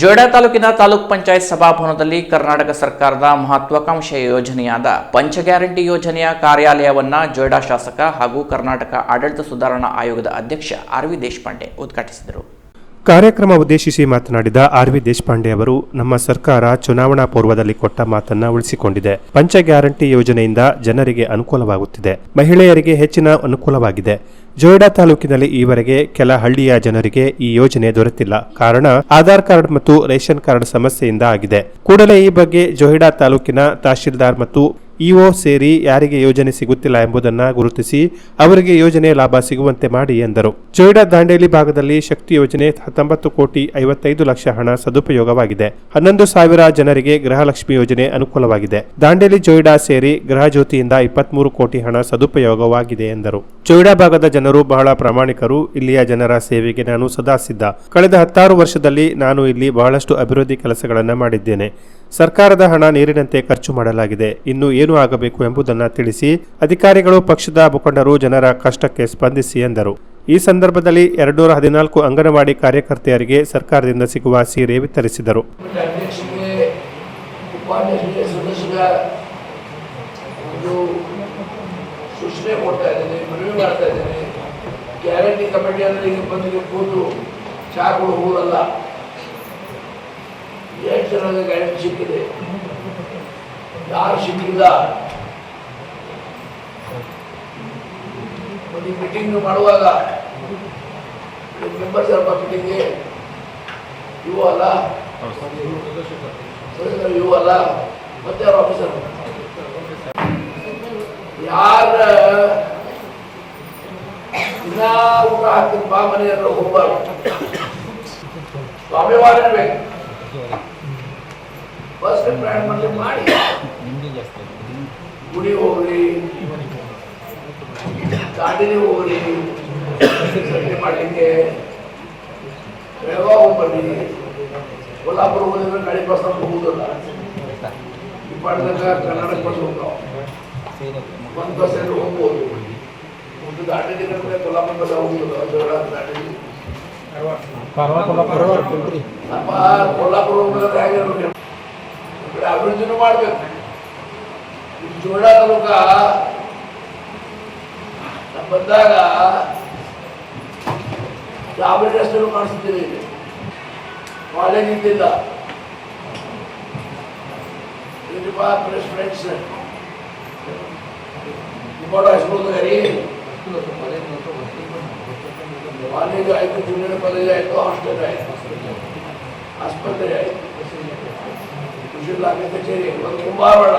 ಜೋಯಿಡಾ ತಾಲೂಕಿನ ತಾಲೂಕ್ ಪಂಚಾಯತ್ ಸಭಾಭವನದಲ್ಲಿ ಕರ್ನಾಟಕ ಸರ್ಕಾರದ ಮಹತ್ವಾಕಾಂಕ್ಷೆಯ ಯೋಜನೆಯಾದ ಪಂಚ ಗ್ಯಾರಂಟಿ ಯೋಜನೆಯ ಕಾರ್ಯಾಲಯವನ್ನು ಜೋಡಾ ಶಾಸಕ ಹಾಗೂ ಕರ್ನಾಟಕ ಆಡಳಿತ ಸುಧಾರಣಾ ಆಯೋಗದ ಅಧ್ಯಕ್ಷ ಆರ್ ವಿ ದೇಶಪಾಂಡೆ ಉದ್ಘಾಟಿಸಿದರು. ಕಾರ್ಯಕ್ರಮ ಉದ್ದೇಶಿಸಿ ಮಾತನಾಡಿದ ಆರ್ ವಿ ದೇಶಪಾಂಡೆ ಅವರು, ನಮ್ಮ ಸರ್ಕಾರ ಚುನಾವಣಾ ಪೂರ್ವದಲ್ಲಿ ಕೊಟ್ಟ ಮಾತನ್ನ ಉಳಿಸಿಕೊಂಡಿದೆ. ಪಂಚ ಗ್ಯಾರಂಟಿ ಯೋಜನೆಯಿಂದ ಜನರಿಗೆ ಅನುಕೂಲವಾಗುತ್ತಿದೆ. ಮಹಿಳೆಯರಿಗೆ ಹೆಚ್ಚಿನ ಅನುಕೂಲವಾಗಿದೆ. ಜೋಯಿಡಾ ತಾಲೂಕಿನಲ್ಲಿ ಈವರೆಗೆ ಕೆಲ ಹಳ್ಳಿಯ ಜನರಿಗೆ ಈ ಯೋಜನೆ ದೊರೆತಿಲ್ಲ. ಕಾರಣ, ಆಧಾರ್ ಕಾರ್ಡ್ ಮತ್ತು ರೇಷನ್ ಕಾರ್ಡ್ ಸಮಸ್ಯೆಯಿಂದ ಆಗಿದೆ. ಕೂಡಲೇ ಈ ಬಗ್ಗೆ ಜೋಯಿಡಾ ತಾಲೂಕಿನ ತಹಶೀಲ್ದಾರ್ ಮತ್ತು ಇಒ ಸೇರಿ ಯಾರಿಗೆ ಯೋಜನೆ ಸಿಗುತ್ತಿಲ್ಲ ಎಂಬುದನ್ನು ಗುರುತಿಸಿ ಅವರಿಗೆ ಯೋಜನೆ ಲಾಭ ಸಿಗುವಂತೆ ಮಾಡಿ ಎಂದರು. ಚೋಯ್ಡಾ ದಾಂಡೇಲಿ ಭಾಗದಲ್ಲಿ ಶಕ್ತಿ ಯೋಜನೆ ಹತ್ತೊಂಬತ್ತು ಕೋಟಿ ಐವತ್ತೈದು ಲಕ್ಷ ಹಣ ಸದುಪಯೋಗವಾಗಿದೆ. ಹನ್ನೊಂದು ಸಾವಿರ ಜನರಿಗೆ ಗೃಹಲಕ್ಷ್ಮಿ ಯೋಜನೆ ಅನುಕೂಲವಾಗಿದೆ. ದಾಂಡೇಲಿ ಜೋಯಿಡಾ ಸೇರಿ ಗೃಹ ಜ್ಯೋತಿಯಿಂದ ಇಪ್ಪತ್ಮೂರು ಕೋಟಿ ಹಣ ಸದುಪಯೋಗವಾಗಿದೆ ಎಂದರು. ಚೋಯ್ಡಾ ಭಾಗದ ಜನರು ಬಹಳ ಪ್ರಾಮಾಣಿಕರು. ಇಲ್ಲಿಯ ಜನರ ಸೇವೆಗೆ ನಾನು ಸದಾ ಸಿದ್ಧ. ಕಳೆದ ಹತ್ತಾರು ವರ್ಷದಲ್ಲಿ ನಾನು ಇಲ್ಲಿ ಬಹಳಷ್ಟು ಅಭಿವೃದ್ಧಿ ಕೆಲಸಗಳನ್ನು ಮಾಡಿದ್ದೇನೆ. ಸರ್ಕಾರದ ಹಣ ನೀರಿನಂತೆ ಖರ್ಚು ಮಾಡಲಾಗಿದೆ. ಇನ್ನು ಏನು ಆಗಬೇಕು ಎಂಬುದನ್ನು ತಿಳಿಸಿ ಅಧಿಕಾರಿಗಳು ಪಕ್ಷದ ಮುಖಂಡರು ಜನರ ಕಷ್ಟಕ್ಕೆ ಸ್ಪಂದಿಸಿ ಎಂದರು. ಈ ಸಂದರ್ಭದಲ್ಲಿ ಎರಡ್ನೂರ ಹದಿನಾಲ್ಕು ಅಂಗನವಾಡಿ ಕಾರ್ಯಕರ್ತೆಯರಿಗೆ ಸರ್ಕಾರದಿಂದ ಸಿಗುವ ಸೀರೆ ವಿತರಿಸಿದರು. ಗ್ಯಾರಂಟಿ ಕಮಿಟಿ ಅಂದರೆ ಈಗ ಬಂದಿಗೆ ಕೂತು ಚಹಾ ಕೊಡು ಹೋಗಲ್ಲ ಎಷ್ಟು ಜನರಿಗೆ ಗ್ಯಾರಂಟಿ ಸಿಕ್ಕಿದೆ? ಯಾರು ಸಿಕ್ಕಿಲ್ಲ? ಒಂದು ಮೀಟಿಂಗ್ ಮಾಡುವಾಗ ಮೆಂಬರ್ಸ್ ಯಾರಪ್ಪ ಮೀಟಿಂಗ್ಗೆ ಇವು ಅಲ್ಲ? ಇವು ಅಲ್ಲ? ಮತ್ತೆ ಯಾರು ಆಫೀಸರ್ ಯಾರ ದಿನ ಊಟ ಹಾಕಿದ ಬಾ ಮನೆಯವರು ಹೋಗ್ಬಾರ್ದು ಸ್ವಾಭಿಮಾನ ಇರ್ಬೇಕು ಬಸ್ ಪ್ರಯಾಣ ಮಾಡ್ಲಿಕ್ಕೆ ಮಾಡಿ ಗುಡಿ ಹೋಗ್ರಿ ದಾಂಡೇಲಿ ಹೋಗ್ರಿ ಸಂತೆ ಮಾಡ್ಲಿಕ್ಕೆ ಬೆಳಗಾವ್ ಬರ್ರಿ ಕೊಲ್ಲಾಪುರ ಹೋಗಿದ್ರೆ ಗಾಡಿ ಬಸ್ ಹೋಗುದಿಲ್ಲ ಈ ಪಾಠದಾಗ ಕರ್ನಾಟಕ ಬಸ್ ಹೋಗ್ತಾವ ಒಂದು ಬಸ್ ಅಲ್ಲಿ ಹೋಗ್ಬೋದು ಒಂದು ದಾಂಡೇಲಿ ಕಡೆ ಕೊಲ್ಲಾಪುರ ಬಸ್ ಹೋಗುದಿಲ್ಲ ಜೋಳ ದಾಂಡೇಲಿ ನಮ್ಮ ಕೊಲ್ಲಾಪುರ ಹೋಗೋದ್ರೆ ಹೇಗಿರ್ಬೇಕು ಈ ಕಡೆ ಅಭಿವೃದ್ಧಿನೂ ಮಾಡ್ಬೇಕು ಈ ಜೋಳ ತಾಲೂಕ ನಮ್ಮ ಬಂದಾಗ ಜಾಬರಿ ರಸ್ತೆಗಳು ಕಾಣಿಸ್ತಿದೆ ಇಲ್ಲಿ ಕಾಲೇಜ್ ಇದ್ದಿಲ್ಲ ಇಲ್ಲಿಪ್ಪ ಪ್ರೆಸ್ ಫ್ರೆಂಡ್ಸ್ ಇಬ್ಬರು ಹೈಸ್ಕೂಲ್ ರೀ ಕಾಲೇಜ್ ಆಯಿತು ಜೂನಿಯರ್ ಕಾಲೇಜ್ ಆಯಿತು ಹಾಸ್ಟೆಲ್ ಆಯಿತು ಆಸ್ಪತ್ರೆ ಆಯಿತು ಕೃಷಿ ಕಚೇರಿ, ಒಂದು ಕುಂಬಾರವಾಡ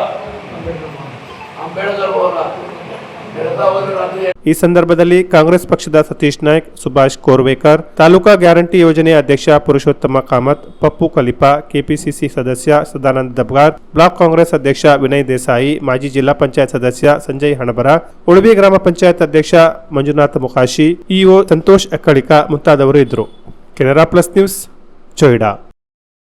ಅಂಬೇಡ್ಕರ್ ಈ ಸಂದರ್ಭದಲ್ಲಿ ಕಾಂಗ್ರೆಸ್ ಪಕ್ಷದ ಸತೀಶ್ ನಾಯ್ಕ್, ಸುಭಾಷ್ ಕೋರ್ವೇಕರ್, ತಾಲೂಕಾ ಗ್ಯಾರಂಟಿ ಯೋಜನೆ ಅಧ್ಯಕ್ಷ ಪುರುಷೋತ್ತಮ ಕಾಮತ್, ಪಪ್ಪು ಕಲಿಪಾ, ಕೆಪಿಸಿಸಿ ಸದಸ್ಯ ಸದಾನಂದ ದಬ್ಗಾರ್, ಬ್ಲಾಕ್ ಕಾಂಗ್ರೆಸ್ ಅಧ್ಯಕ್ಷ ವಿನಯ್ ದೇಸಾಯಿ, ಮಾಜಿ ಜಿಲ್ಲಾ ಪಂಚಾಯತ್ ಸದಸ್ಯ ಸಂಜಯ್ ಹಣಬರ, ಉಡುಪಿ ಗ್ರಾಮ ಪಂಚಾಯತ್ ಅಧ್ಯಕ್ಷ ಮಂಜುನಾಥ ಮುಖಾಶಿ, ಇಒ ಸಂತೋಷ್ ಅಕ್ಕಳಿಕ ಮುಂತಾದವರು ಇದ್ದರು. Canara plus news Joida